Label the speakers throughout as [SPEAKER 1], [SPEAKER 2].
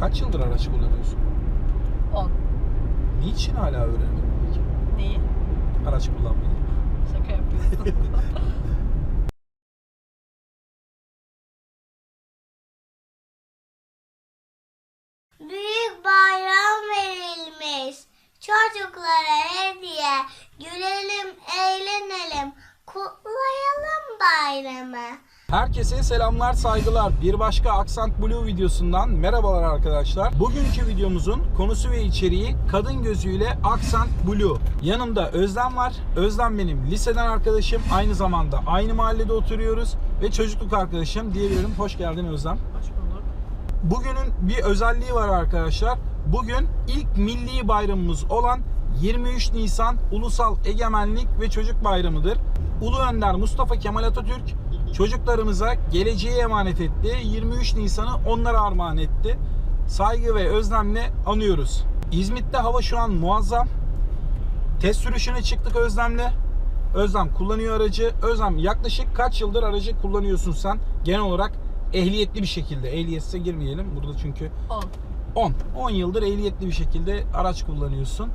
[SPEAKER 1] Kaç yıldır araç kullanıyorsun?
[SPEAKER 2] 10.
[SPEAKER 1] Niçin hala öğrenmedin peki?
[SPEAKER 2] Neyi?
[SPEAKER 1] Araç kullanmayı.
[SPEAKER 2] Şaka yapıyorsun.
[SPEAKER 3] Büyük bayram verilmiş. Çocuklara hediye. Gülelim, eğlenelim. Kutlayalım bayramı.
[SPEAKER 1] Herkese selamlar, saygılar. Bir başka Aksant Blue videosundan merhabalar arkadaşlar. Bugünkü videomuzun konusu ve içeriği kadın gözüyle Aksant Blue. Yanımda Özlem var. Özlem benim liseden arkadaşım. Aynı zamanda aynı mahallede oturuyoruz ve çocukluk arkadaşım diyebilirim. Hoş geldin Özlem.
[SPEAKER 2] Hoş bulduk.
[SPEAKER 1] Bugünün bir özelliği var arkadaşlar. Bugün ilk milli bayramımız olan 23 Nisan Ulusal Egemenlik ve Çocuk Bayramı'dır. Ulu Önder Mustafa Kemal Atatürk çocuklarımıza geleceği emanet etti. 23 Nisan'ı onlara armağan etti. Saygı ve özlemle anıyoruz. İzmit'te hava şu an muazzam. Test sürüşüne çıktık Özlem'le. Özlem kullanıyor aracı. Özlem yaklaşık kaç yıldır aracı kullanıyorsun sen? Genel olarak ehliyetli bir şekilde. Ehliyetsize girmeyelim burada çünkü
[SPEAKER 2] 10.
[SPEAKER 1] 10. 10 yıldır ehliyetli bir şekilde araç kullanıyorsun.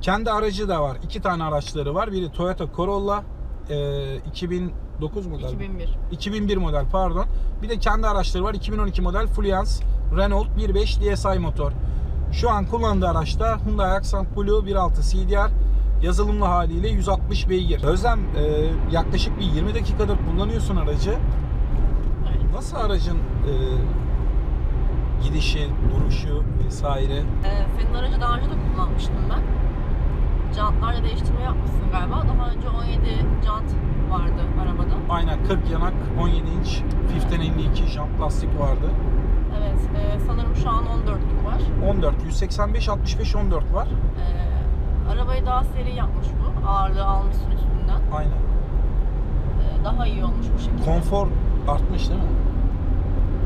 [SPEAKER 1] Kendi aracı da var. İki tane araçları var. Biri Toyota Corolla e, 2009 model.
[SPEAKER 2] 2001.
[SPEAKER 1] 2001 model pardon. Bir de kendi araçları var. 2012 model Fluence Renault 1.5 DSI motor. Şu an kullandığı araçta Hyundai Accent Blue 1.6 CDR yazılımlı haliyle 160 beygir. Özlem e, yaklaşık bir 20 dakikadır kullanıyorsun aracı. Nasıl aracın e, gidişi, duruşu vesaire?
[SPEAKER 2] Ee, senin aracı daha önce de kullanmıştım ben. Jantlarda değiştirme yapmışsın galiba. Daha önce 17 jant vardı arabada.
[SPEAKER 1] Aynen 40 yanak, 17 inç, 52 jant lastik vardı.
[SPEAKER 2] Evet. e, sanırım şu an 14'lük var.
[SPEAKER 1] 14, 185, 65, 14 var.
[SPEAKER 2] Ee, arabayı daha seri yapmış bu. Ağırlığı almışsın üstünden.
[SPEAKER 1] Aynen.
[SPEAKER 2] Ee, daha iyi olmuş bu şekilde.
[SPEAKER 1] Konfor artmış değil mi?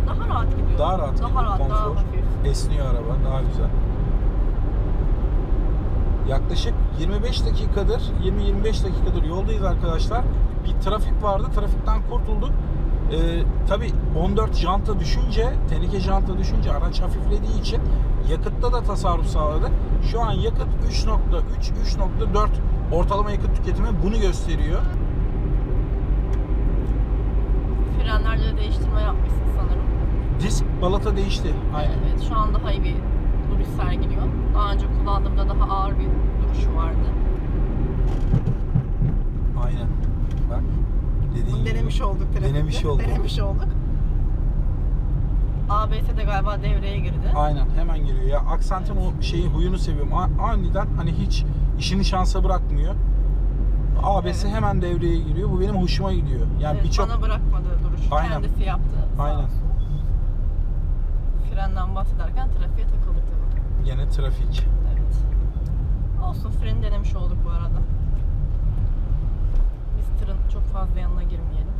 [SPEAKER 2] Daha rahat gidiyor.
[SPEAKER 1] Daha rahat
[SPEAKER 2] Daha
[SPEAKER 1] gidiyor,
[SPEAKER 2] rahat, daha
[SPEAKER 1] konfor.
[SPEAKER 2] hafif.
[SPEAKER 1] Esniyor araba, daha güzel. Yaklaşık 25 dakikadır, 20-25 dakikadır yoldayız arkadaşlar. Bir trafik vardı, trafikten kurtulduk. Ee, Tabi 14 janta düşünce, teneke janta düşünce araç hafiflediği için yakıtta da tasarruf sağladık. Şu an yakıt 3.3, 3.4 ortalama yakıt tüketimi bunu gösteriyor.
[SPEAKER 2] Frenlerde de değiştirme yapmışsın sanırım.
[SPEAKER 1] Disk balata değişti. Aynen.
[SPEAKER 2] Evet, şu an daha iyi bir duruş sergiliyor. Daha önce kullandığımda daha ağır bir duruşu vardı.
[SPEAKER 1] Aynen. Bak. Dediğin gibi.
[SPEAKER 2] Denemiş olduk trafikte.
[SPEAKER 1] Denemiş olduk.
[SPEAKER 2] Denemiş olduk. ABS de galiba devreye girdi.
[SPEAKER 1] Aynen hemen geliyor. Ya Aksent'in o şeyi huyunu seviyorum. Aniden hani hiç işini şansa bırakmıyor. ABS
[SPEAKER 2] Evet.
[SPEAKER 1] hemen devreye giriyor. Bu benim hoşuma gidiyor. Yani
[SPEAKER 2] Evet,
[SPEAKER 1] birçok
[SPEAKER 2] Bana bırakmadı duruşu.
[SPEAKER 1] Aynen.
[SPEAKER 2] Kendisi yaptı.
[SPEAKER 1] Aynen.
[SPEAKER 2] Frenden bahsederken trafiğe takıldık tabii.
[SPEAKER 1] gene trafik.
[SPEAKER 2] Olsun freni denemiş olduk bu arada. Biz tırın çok fazla yanına girmeyelim.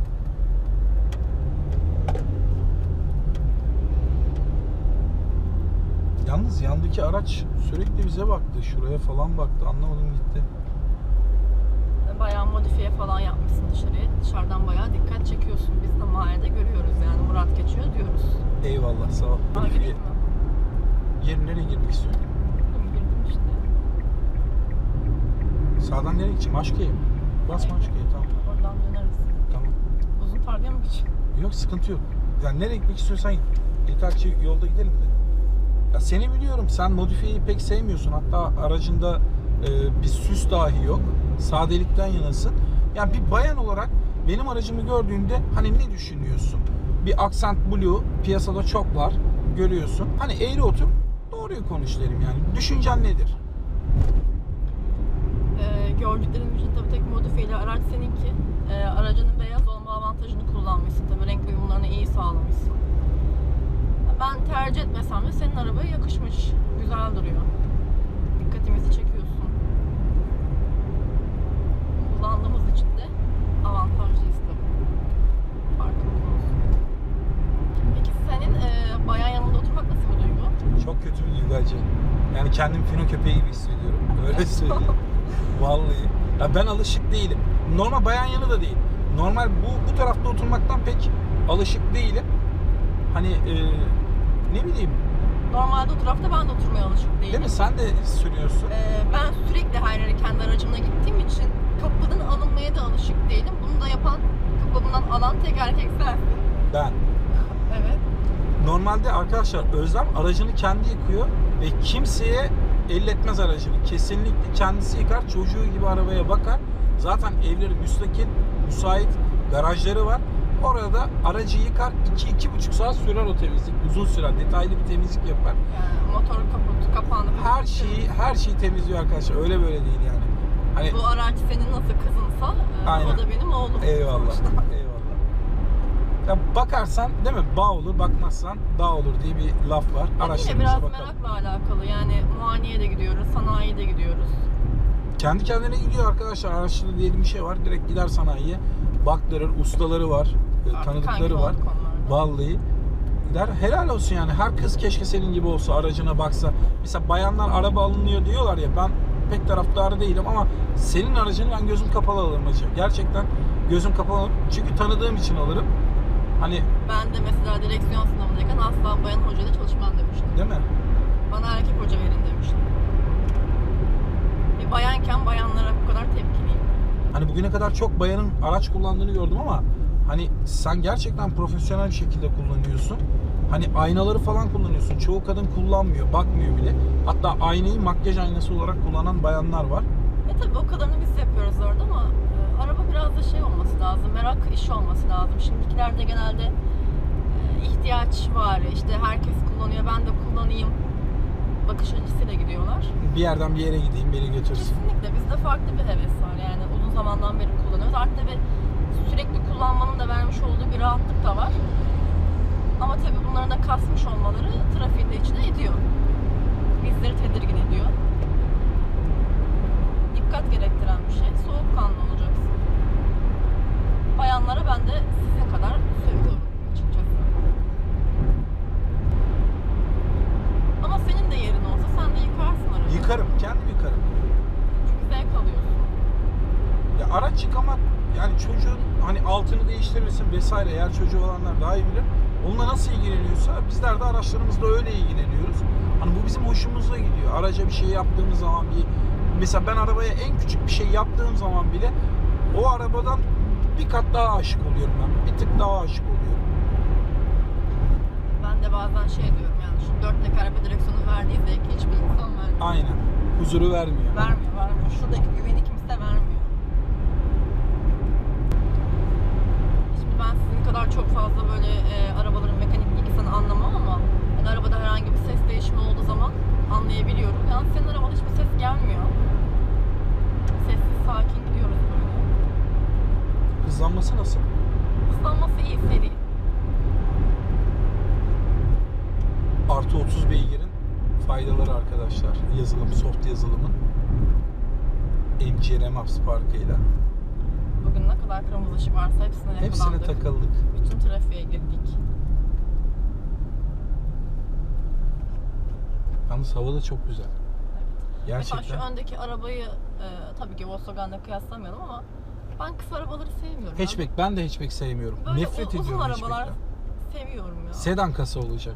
[SPEAKER 1] Yalnız yandaki araç sürekli bize baktı. Şuraya falan baktı. Anlamadım gitti.
[SPEAKER 2] Bayağı modifiye falan yapmışsın dışarıya. Dışarıdan bayağı dikkat çekiyorsun. Biz de mahallede görüyoruz yani Murat geçiyor diyoruz.
[SPEAKER 1] Eyvallah sağ ol. Gir nereye girmek istiyorsun?
[SPEAKER 2] Girdim, girdim işte.
[SPEAKER 1] Sağdan nereye gideceğim? Aşkı'ya mı? Basma Aşkı'ya tamam.
[SPEAKER 2] Oradan döneriz.
[SPEAKER 1] Tamam.
[SPEAKER 2] Uzun parkaya mı geçeyim?
[SPEAKER 1] Yok sıkıntı yok. Yani nereye gitmek istiyorsan git. Yeter ki yolda gidelim de. Ya seni biliyorum sen modifiyeyi pek sevmiyorsun. Hatta aracında e, bir süs dahi yok. Sadelikten yanasın. Yani bir bayan olarak benim aracımı gördüğünde hani ne düşünüyorsun? Bir Accent Blue piyasada çok var. Görüyorsun. Hani eğri otur doğruyu konuş derim yani. Düşüncen nedir?
[SPEAKER 2] Gördüklerim için tabii tek modifiyeli araç seninki. Ee, aracının beyaz olma avantajını kullanmışsın. Tabii renk uyumlarını iyi sağlamışsın. Ben tercih etmesem de senin arabaya yakışmış. Güzel duruyor. Dikkatimizi çekiyorsun. Kullandığımız için de avantajlıyız tabii. Farkında olsun. Peki senin e, bayan yanında oturmak nasıl bir duygu?
[SPEAKER 1] Çok kötü bir duygu. Yani kendim fino köpeği gibi hissediyorum. Öyle söyleyeyim. Vallahi. Ya ben alışık değilim. Normal bayan yanı da değil. Normal bu bu tarafta oturmaktan pek alışık değilim. Hani e, ne bileyim
[SPEAKER 2] Normalde o tarafta ben de oturmaya alışık değilim.
[SPEAKER 1] değil mi? Sen de sürüyorsun.
[SPEAKER 2] Ee, ben sürekli her yere kendi aracımla gittiğim için kapıdan alınmaya da alışık değilim. Bunu da yapan kapımdan alan tek erkek sensin.
[SPEAKER 1] Ben.
[SPEAKER 2] Evet.
[SPEAKER 1] Normalde arkadaşlar Özlem aracını kendi yıkıyor ve kimseye elletmez aracını. Kesinlikle kendisi yıkar, çocuğu gibi arabaya bakar. Zaten evleri müstakil, müsait, garajları var. Orada aracı yıkar, 2-2,5 saat sürer o temizlik. Uzun sürer, detaylı bir temizlik yapar.
[SPEAKER 2] Yani motor kaputu, kapağını
[SPEAKER 1] Her şeyi, her şeyi temizliyor arkadaşlar. Öyle böyle değil yani. Hani
[SPEAKER 2] Bu araç senin nasıl kızınsa e,
[SPEAKER 1] Aynen.
[SPEAKER 2] o da benim oğlum.
[SPEAKER 1] Eyvallah.
[SPEAKER 2] sonuçta.
[SPEAKER 1] Eyvallah. Ya bakarsan değil mi? Bağ olur, bakmazsan dağ olur diye bir laf var. Araçlarımıza
[SPEAKER 2] biraz
[SPEAKER 1] bakalım.
[SPEAKER 2] merakla alakalı. Yani muayeneye de gidiyoruz, sanayiye de gidiyoruz.
[SPEAKER 1] Kendi kendine gidiyor arkadaşlar. Araçta diyelim bir şey var. Direkt gider sanayiye. Baktırır. Ustaları var. e,
[SPEAKER 2] Artık
[SPEAKER 1] Tanıdıkları var. Vallahi. Gider. Helal olsun yani. Her kız keşke senin gibi olsa. Aracına baksa. Mesela bayanlar araba alınıyor diyorlar ya. Ben pek taraftarı değilim ama senin aracını ben gözüm kapalı alırım hacı. Gerçekten gözüm kapalı alırım. Çünkü tanıdığım için alırım. Hani
[SPEAKER 2] Ben de mesela direksiyon sınavındayken asla bayan hocayla çalışmam demiştim.
[SPEAKER 1] değil mi?
[SPEAKER 2] Bana erkek hoca verin demiştim. Bir bayanken bayanlara bu kadar tepkiliyim.
[SPEAKER 1] Hani bugüne kadar çok bayanın araç kullandığını gördüm ama hani sen gerçekten profesyonel bir şekilde kullanıyorsun. Hani aynaları falan kullanıyorsun. Çoğu kadın kullanmıyor, bakmıyor bile. Hatta aynayı makyaj aynası olarak kullanan bayanlar var.
[SPEAKER 2] E tabi o kadarını biz yapıyoruz orada ama e, biraz da şey olması lazım, merak işi olması lazım. Şimdikilerde genelde e, ihtiyaç var, işte herkes kullanıyor, ben de kullanayım bakış açısıyla gidiyorlar.
[SPEAKER 1] Bir yerden bir yere gideyim, beni götürsün.
[SPEAKER 2] Kesinlikle bizde farklı bir heves var yani uzun zamandan beri kullanıyoruz. Artık tabi sürekli kullanmanın da vermiş olduğu bir rahatlık da var. Ama tabi bunların da kasmış olmaları trafiğin de içine ediyor. Bizleri tedirgin ediyor. Dikkat gerektiren bir şey. Soğukkanlı olacaksın. Bayanlara ben de sizin kadar söylüyorum açıkçası. Ama senin de yerin olsa sen de yıkarsın aracı.
[SPEAKER 1] Yıkarım, kendim yıkarım.
[SPEAKER 2] Çünkü zevk alıyorsun.
[SPEAKER 1] Ya araç yıkamak yani çocuğun hani altını değiştirirsin vesaire eğer çocuğu olanlar daha iyi bilir. Onunla nasıl ilgileniyorsa bizler de araçlarımızla öyle ilgileniyoruz. Hani bu bizim hoşumuza gidiyor. Araca bir şey yaptığımız zaman bir mesela ben arabaya en küçük bir şey yaptığım zaman bile o arabadan bir kat daha aşık oluyorum ben. Bir tık daha aşık oluyorum.
[SPEAKER 2] Ben de bazen şey diyorum yani şu dört teker bir direksiyonu verdiği zevki hiçbir insan vermiyor.
[SPEAKER 1] Aynen. Huzuru vermiyor.
[SPEAKER 2] Vermiyor, vermiyor. Şuradaki güveni kimse vermiyor. Şimdi ben sizin kadar çok fazla böyle e, arabaların mekanik bilgisini anlamam ama yani arabada herhangi bir ses değişimi olduğu zaman anlayabiliyorum. Yani senin arabada hiçbir ses gelmiyor. Sessiz, sakin.
[SPEAKER 1] Hızlanması nasıl?
[SPEAKER 2] Hızlanması iyi, seri.
[SPEAKER 1] Artı 30 beygirin faydaları arkadaşlar. Yazılım, soft yazılımın. MG Remax parkıyla.
[SPEAKER 2] Bugün ne kadar kırmızı ışık varsa hepsine
[SPEAKER 1] Hepsine
[SPEAKER 2] yakalandık.
[SPEAKER 1] takıldık.
[SPEAKER 2] Bütün trafiğe girdik.
[SPEAKER 1] Yalnız hava da çok güzel.
[SPEAKER 2] Mesela
[SPEAKER 1] Gerçekten.
[SPEAKER 2] şu öndeki arabayı e, tabii ki Volkswagen'le kıyaslamayalım ama ben kısa arabaları sevmiyorum.
[SPEAKER 1] Hatchback ben de hatchback sevmiyorum.
[SPEAKER 2] Böyle
[SPEAKER 1] Nefret
[SPEAKER 2] u- uzun
[SPEAKER 1] ediyorum
[SPEAKER 2] arabalar
[SPEAKER 1] hatchback'ten.
[SPEAKER 2] seviyorum ya.
[SPEAKER 1] Sedan kasa olacak.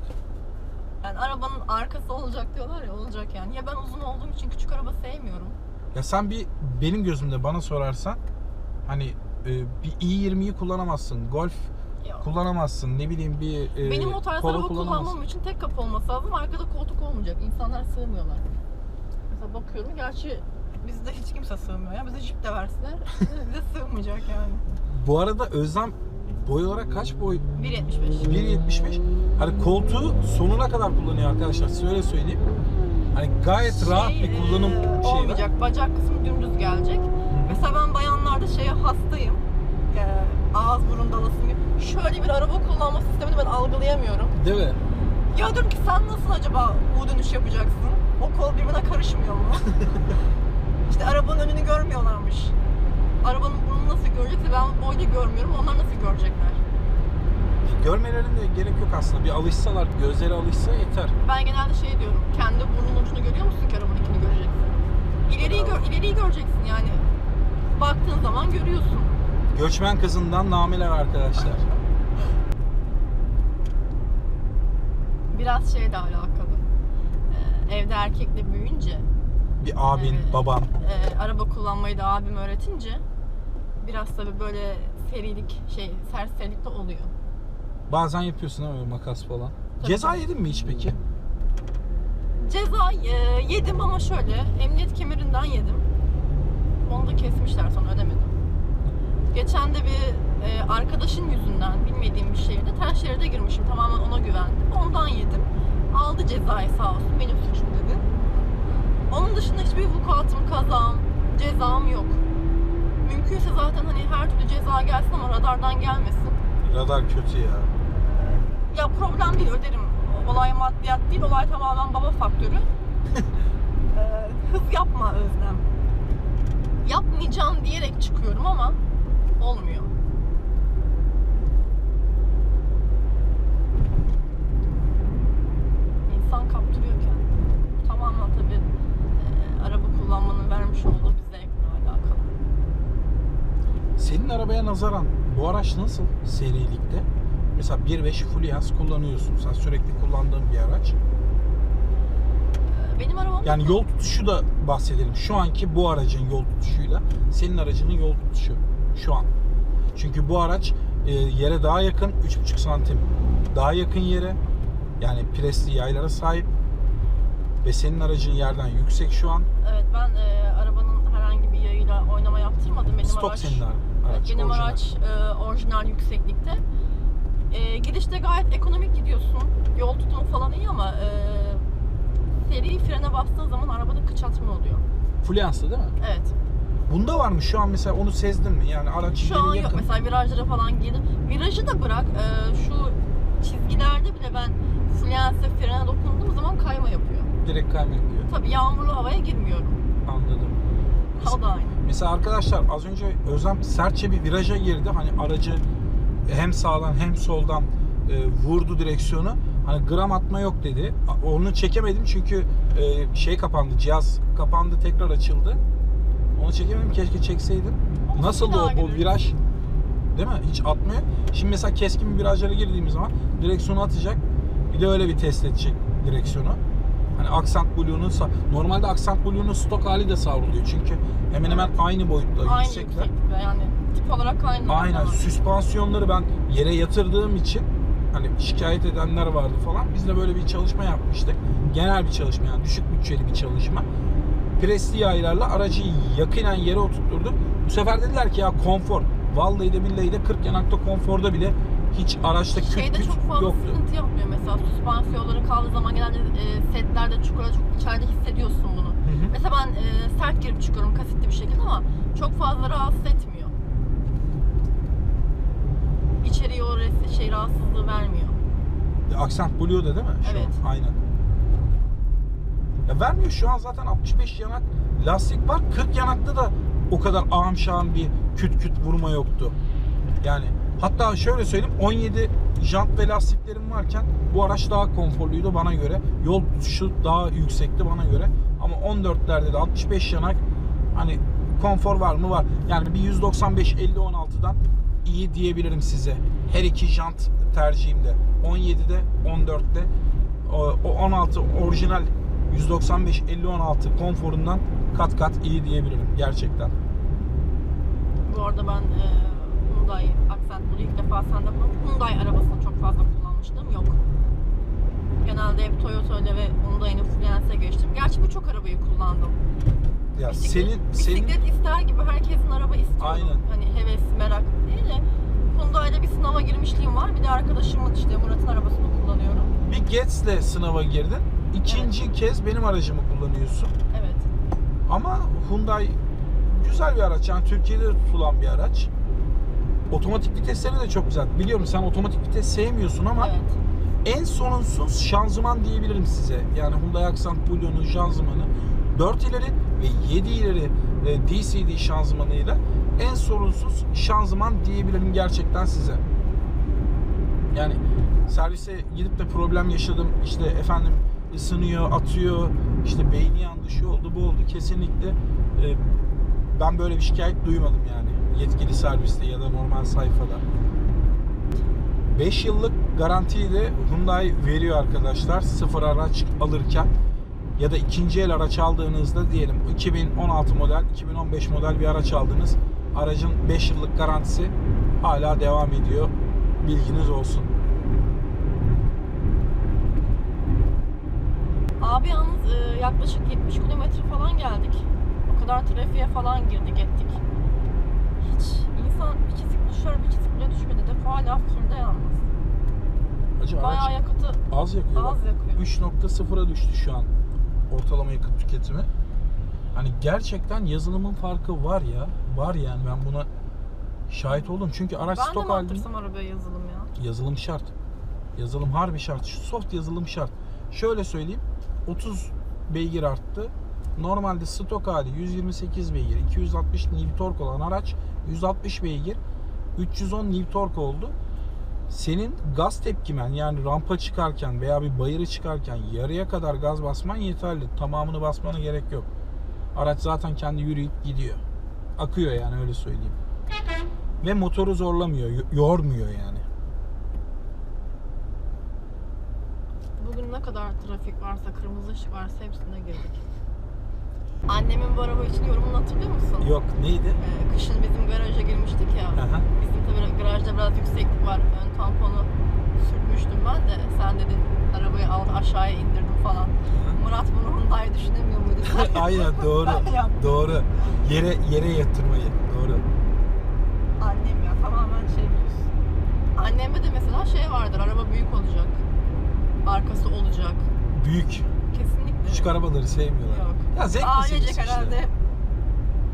[SPEAKER 2] yani arabanın arkası olacak diyorlar ya olacak yani. Ya ben uzun olduğum için küçük araba sevmiyorum.
[SPEAKER 1] Ya sen bir benim gözümde bana sorarsan hani e, bir i20'yi kullanamazsın. Golf
[SPEAKER 2] Yok.
[SPEAKER 1] kullanamazsın. Ne bileyim bir e,
[SPEAKER 2] Benim o tarz
[SPEAKER 1] Polo
[SPEAKER 2] araba
[SPEAKER 1] kullanamazsın.
[SPEAKER 2] kullanmam için tek kapı olması lazım. Arkada koltuk olmayacak. İnsanlar sığmıyorlar. Mesela bakıyorum gerçi bizde hiç kimse sığmıyor ya. Bize jip de verseler bize sığmayacak yani.
[SPEAKER 1] Bu arada Özlem boy olarak kaç boy?
[SPEAKER 2] 1.75.
[SPEAKER 1] 1.75. Hani koltuğu sonuna kadar kullanıyor arkadaşlar. Size öyle söyleyeyim. Hani gayet rahat
[SPEAKER 2] Şey,
[SPEAKER 1] bir kullanım
[SPEAKER 2] e,
[SPEAKER 1] şeyi var.
[SPEAKER 2] olmayacak. Bacak kısmı dümdüz gelecek. Mesela ben bayanlarda şeye hastayım. E, ağız burun dalasım gibi. Şöyle bir araba kullanma sistemini ben algılayamıyorum.
[SPEAKER 1] Değil mi?
[SPEAKER 2] Ya diyorum ki sen nasıl acaba U dönüş yapacaksın? O kol birbirine karışmıyor mu? işte arabanın önünü görmüyorlarmış. Arabanın burnunu nasıl görecekse ben boyda görmüyorum. Onlar nasıl görecekler?
[SPEAKER 1] Görmelerine gerek yok aslında. Bir alışsalar, gözleri alışsa yeter.
[SPEAKER 2] Ben genelde şey diyorum. Kendi burnun ucunu görüyor musun ki arabanınkini göreceksin? İleriyi, gör, ileriyi göreceksin yani. Baktığın zaman görüyorsun.
[SPEAKER 1] Göçmen kızından nameler arkadaşlar.
[SPEAKER 2] biraz şeyle alakalı. Ee, evde erkekle büyüyünce
[SPEAKER 1] Bir abin,
[SPEAKER 2] Evet.
[SPEAKER 1] baban.
[SPEAKER 2] e, araba kullanmayı da abim öğretince biraz tabii böyle serilik şey serserilik de oluyor.
[SPEAKER 1] Bazen yapıyorsun böyle makas falan.
[SPEAKER 2] Tabii.
[SPEAKER 1] Ceza yedin mi hiç peki?
[SPEAKER 2] Ceza e, yedim ama şöyle emniyet kemerinden yedim. Onu da kesmişler sonra ödemedim. Geçen de bir e, arkadaşın yüzünden bilmediğim bir şehirde ters şeride girmişim. Tamamen ona güvendim. Ondan yedim. Aldı cezayı sağ olsun. Benim suçum. Onun dışında hiçbir vukuatım, kazam, cezam yok. Mümkünse zaten hani her türlü ceza gelsin ama radardan gelmesin.
[SPEAKER 1] Radar kötü ya.
[SPEAKER 2] Ya problem değil öderim. Olay maddiyat değil, olay tamamen baba faktörü. Ee, hız yapma Özlem. Yapmayacağım diyerek çıkıyorum ama olmuyor. İnsan kaptırıyor kendini. Bu tamamen tabii e, araba kullanmanın vermiş olduğu bir zevkle alakalı.
[SPEAKER 1] Senin arabaya nazaran bu araç nasıl serilikte? Mesela 1.5 full yaz kullanıyorsun. Sen sürekli kullandığın bir araç.
[SPEAKER 2] Ee, Benim arabam
[SPEAKER 1] Yani yol tutuşu da bahsedelim. Şu anki bu aracın yol tutuşuyla senin aracının yol tutuşu şu an. Çünkü bu araç e, yere daha yakın 3,5 santim daha yakın yere yani presli yaylara sahip ve senin aracın yerden yüksek şu an.
[SPEAKER 2] Evet ben e, arabanın herhangi bir yayıyla oynama yaptırmadım. Benim
[SPEAKER 1] Stok
[SPEAKER 2] araç,
[SPEAKER 1] senin ara-
[SPEAKER 2] Evet,
[SPEAKER 1] araç.
[SPEAKER 2] benim
[SPEAKER 1] orijinal.
[SPEAKER 2] araç e, orijinal yükseklikte. E, gidişte gayet ekonomik gidiyorsun. Yol tutumu falan iyi ama e, seri frene bastığın zaman arabada kıçatma oluyor.
[SPEAKER 1] Fluence'lı değil mi?
[SPEAKER 2] Evet.
[SPEAKER 1] Bunda var mı? Şu an mesela onu sezdin mi? Yani araç
[SPEAKER 2] Şu an yok.
[SPEAKER 1] yakın.
[SPEAKER 2] Mesela virajlara falan girdim. Virajı da bırak. e, şu çizgilerde bile ben fluence frene dokunduğum zaman kayma yapıyor.
[SPEAKER 1] Direkt kayma yapıyor.
[SPEAKER 2] Tabii yağmurlu havaya girmiyorum.
[SPEAKER 1] Anladım.
[SPEAKER 2] O da aynı.
[SPEAKER 1] Mesela arkadaşlar az önce Özlem sertçe bir viraja girdi. Hani aracı hem sağdan hem soldan e, vurdu direksiyonu. Hani gram atma yok dedi. Onu çekemedim çünkü e, şey kapandı, cihaz kapandı tekrar açıldı. Onu çekemedim. Keşke çekseydim.
[SPEAKER 2] Olsun,
[SPEAKER 1] Nasıl o,
[SPEAKER 2] gireriz.
[SPEAKER 1] viraj? Değil mi? Hiç atmıyor. Şimdi mesela keskin bir virajlara girdiğimiz zaman direksiyonu atacak. Bir de öyle bir test edecek direksiyonu. Hani Accent Blue'nun normalde Accent Blue'nun stok hali de savruluyor. Çünkü hemen hemen aynı boyutta
[SPEAKER 2] Aynı
[SPEAKER 1] yüksekler.
[SPEAKER 2] yükseklikte yani tip olarak aynı.
[SPEAKER 1] Aynen.
[SPEAKER 2] Tamam.
[SPEAKER 1] Süspansiyonları ben yere yatırdığım için hani şikayet edenler vardı falan. Biz de böyle bir çalışma yapmıştık. Genel bir çalışma yani düşük bütçeli bir çalışma. Presli yaylarla aracı yakinen yere oturtturduk. Bu sefer dediler ki ya konfor. Vallahi de billahi de 40 yanakta konforda bile hiç araçta küt
[SPEAKER 2] Şeyde
[SPEAKER 1] küt
[SPEAKER 2] çok fazla
[SPEAKER 1] yoktu.
[SPEAKER 2] sıkıntı yapmıyor mesela süspansiyonları kaldığı zaman genelde e, setlerde çukurda çok içeride hissediyorsun bunu.
[SPEAKER 1] Hı hı.
[SPEAKER 2] Mesela ben e, sert girip çıkıyorum kasitli bir şekilde ama çok fazla rahatsız etmiyor. İçeriye o res- şey rahatsızlığı vermiyor.
[SPEAKER 1] Accent Blue'da değil mi? Şu
[SPEAKER 2] Evet.
[SPEAKER 1] an, aynen. Ya vermiyor şu an zaten 65 yanak lastik var. 40 yanakta da o kadar ağam şağım bir küt küt vurma yoktu. Yani hatta şöyle söyleyeyim 17 jant ve lastiklerim varken bu araç daha konforluydu bana göre. Yol tutuşu daha yüksekti bana göre. Ama 14'lerde de 65 yanak hani konfor var mı var. Yani bir 195 50 16'dan iyi diyebilirim size. Her iki jant tercihimde. 17'de 14'te o o 16 orijinal 195 50 16 konforundan kat kat iyi diyebilirim gerçekten.
[SPEAKER 2] Bu arada ben e, Hyundai Accent bunu ilk defa sende kullandım. Hyundai arabasını çok fazla kullanmıştım. Yok. Genelde hep Toyota ile ve Hyundai'nin Fluence'e geçtim. Gerçi birçok arabayı kullandım.
[SPEAKER 1] Ya
[SPEAKER 2] Bisiklet-
[SPEAKER 1] senin senin
[SPEAKER 2] Bisiklet ister gibi herkesin araba istiyor.
[SPEAKER 1] Aynen.
[SPEAKER 2] Hani heves, merak değil de Hyundai'de bir sınava girmişliğim var. Bir de arkadaşımın işte Murat'ın arabasını kullanıyorum.
[SPEAKER 1] bir Getz'le sınava girdin. İkinci kez benim aracımı kullanıyorsun.
[SPEAKER 2] Evet.
[SPEAKER 1] Ama Hyundai güzel bir araç. Yani Türkiye'de tutulan bir araç. Otomatik vitesleri de çok güzel. Biliyorum sen otomatik vites sevmiyorsun ama
[SPEAKER 2] Evet.
[SPEAKER 1] en sorunsuz şanzıman diyebilirim size. Yani Hyundai Accent Blue'nun şanzımanı 4 ileri ve 7 ileri e, DCD şanzımanıyla en sorunsuz şanzıman diyebilirim gerçekten size. Yani servise gidip de problem yaşadım. İşte efendim ısınıyor, atıyor, işte beyni yandı, şu oldu, bu oldu. Kesinlikle e, ben böyle bir şikayet duymadım yani. Yetkili serviste ya da normal sayfada. 5 yıllık garantiyi de Hyundai veriyor arkadaşlar. Sıfır araç alırken ya da ikinci el araç aldığınızda diyelim 2016 model, 2015 model bir araç aldınız. Aracın 5 yıllık garantisi hala devam ediyor. Bilginiz olsun.
[SPEAKER 2] Abi yalnız e, yaklaşık 70 kilometre falan geldik. O kadar trafiğe falan girdik ettik. Hiç insan bir çizik düşer bir çizik bile düşmedi. Depo hala fullde yalnız.
[SPEAKER 1] Acı
[SPEAKER 2] Bayağı
[SPEAKER 1] araç
[SPEAKER 2] yakıtı
[SPEAKER 1] az yakıyor.
[SPEAKER 2] az yakıyor.
[SPEAKER 1] 3.0'a düştü şu an ortalama yakıt tüketimi. Hani gerçekten yazılımın farkı var ya. Var yani ben buna şahit oldum. Çünkü araç
[SPEAKER 2] Ben de
[SPEAKER 1] stok
[SPEAKER 2] mi
[SPEAKER 1] halinde
[SPEAKER 2] attırsam arabaya yazılım ya?
[SPEAKER 1] yazılım şart. Yazılım harbi şart. Soft yazılım şart. Şöyle söyleyeyim. 30 beygir arttı. Normalde stok hali 128 beygir, 260 Nm tork olan araç 160 beygir, 310 Nm tork oldu. Senin gaz tepkimen yani rampa çıkarken veya bir bayırı çıkarken yarıya kadar gaz basman yeterli. Tamamını basmana gerek yok. Araç zaten kendi yürüyüp gidiyor. Akıyor yani öyle söyleyeyim. Ve motoru zorlamıyor, yo- yormuyor yani.
[SPEAKER 2] Bugün ne kadar trafik varsa, kırmızı ışık varsa hepsine girdik. Annemin bu araba için yorumunu hatırlıyor musun?
[SPEAKER 1] Yok neydi?
[SPEAKER 2] Ee, kışın bizim garaja girmiştik ya.
[SPEAKER 1] Aha.
[SPEAKER 2] Bizim tabii garajda biraz yükseklik var. Ön tamponu sürmüştüm ben de. Sen dedin arabayı al aşağıya indirdim falan. Murat bunu Hyundai düşünemiyor muydu?
[SPEAKER 1] Aynen doğru. Doğru. Yere yere yatırmayı. Doğru.
[SPEAKER 2] Annem ya tamamen şey diyorsun. Annemde de mesela şey vardır. Araba büyük olacak. Arkası olacak.
[SPEAKER 1] Büyük.
[SPEAKER 2] Kesinlikle.
[SPEAKER 1] Küçük arabaları sevmiyorlar.
[SPEAKER 2] Yok.
[SPEAKER 1] Ya zevk
[SPEAKER 2] Ailecek
[SPEAKER 1] meselesi işte.
[SPEAKER 2] herhalde.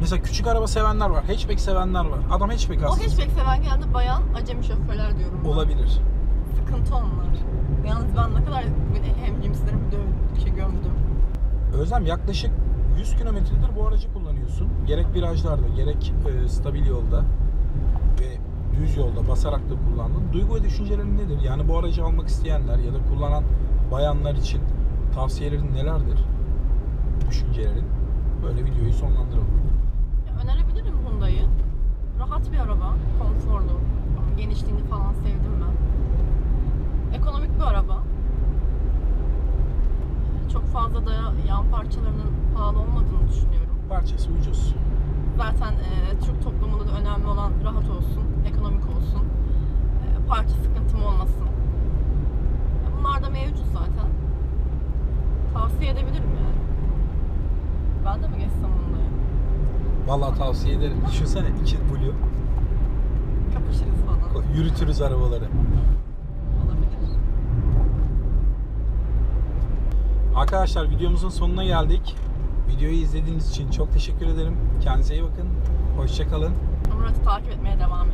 [SPEAKER 1] Mesela küçük araba sevenler var. Hatchback sevenler var. Adam hatchback
[SPEAKER 2] O hatchback seven geldi bayan acemi şoförler diyorum. ben.
[SPEAKER 1] Olabilir.
[SPEAKER 2] Sıkıntı onlar. Yalnız ben ne kadar hem cimslerimi dövdüm, şey gömdüm.
[SPEAKER 1] Özlem yaklaşık 100 kilometredir bu aracı kullanıyorsun. Gerek virajlarda, gerek e, stabil yolda ve düz yolda basarak da kullandın. Duygu ve düşüncelerin nedir? Yani bu aracı almak isteyenler ya da kullanan bayanlar için tavsiyelerin nelerdir? Düşüncelerin. Böyle videoyu sonlandıralım.
[SPEAKER 2] Ya önerebilirim Hyundai'yi. Rahat bir araba, konforlu. Genişliğini falan sevdim ben. Ekonomik bir araba. Çok fazla da yan parçalarının pahalı olmadığını düşünüyorum.
[SPEAKER 1] Parçası ucuz.
[SPEAKER 2] Zaten e, Türk toplumunda da önemli olan rahat olsun, ekonomik olsun. E, parça sıkıntım olmasın. Bunlar da mevcut zaten. Tavsiye edebilirim Ben de mi geçsem Hyundai'ye?
[SPEAKER 1] Vallahi tavsiye ederim. Düşünsene iki Blue.
[SPEAKER 2] Kapışırız falan.
[SPEAKER 1] Yürütürüz arabaları.
[SPEAKER 2] Olabilir.
[SPEAKER 1] Arkadaşlar videomuzun sonuna geldik. Videoyu izlediğiniz için çok teşekkür ederim. Kendinize iyi bakın. Hoşçakalın.
[SPEAKER 2] Murat'ı takip etmeye devam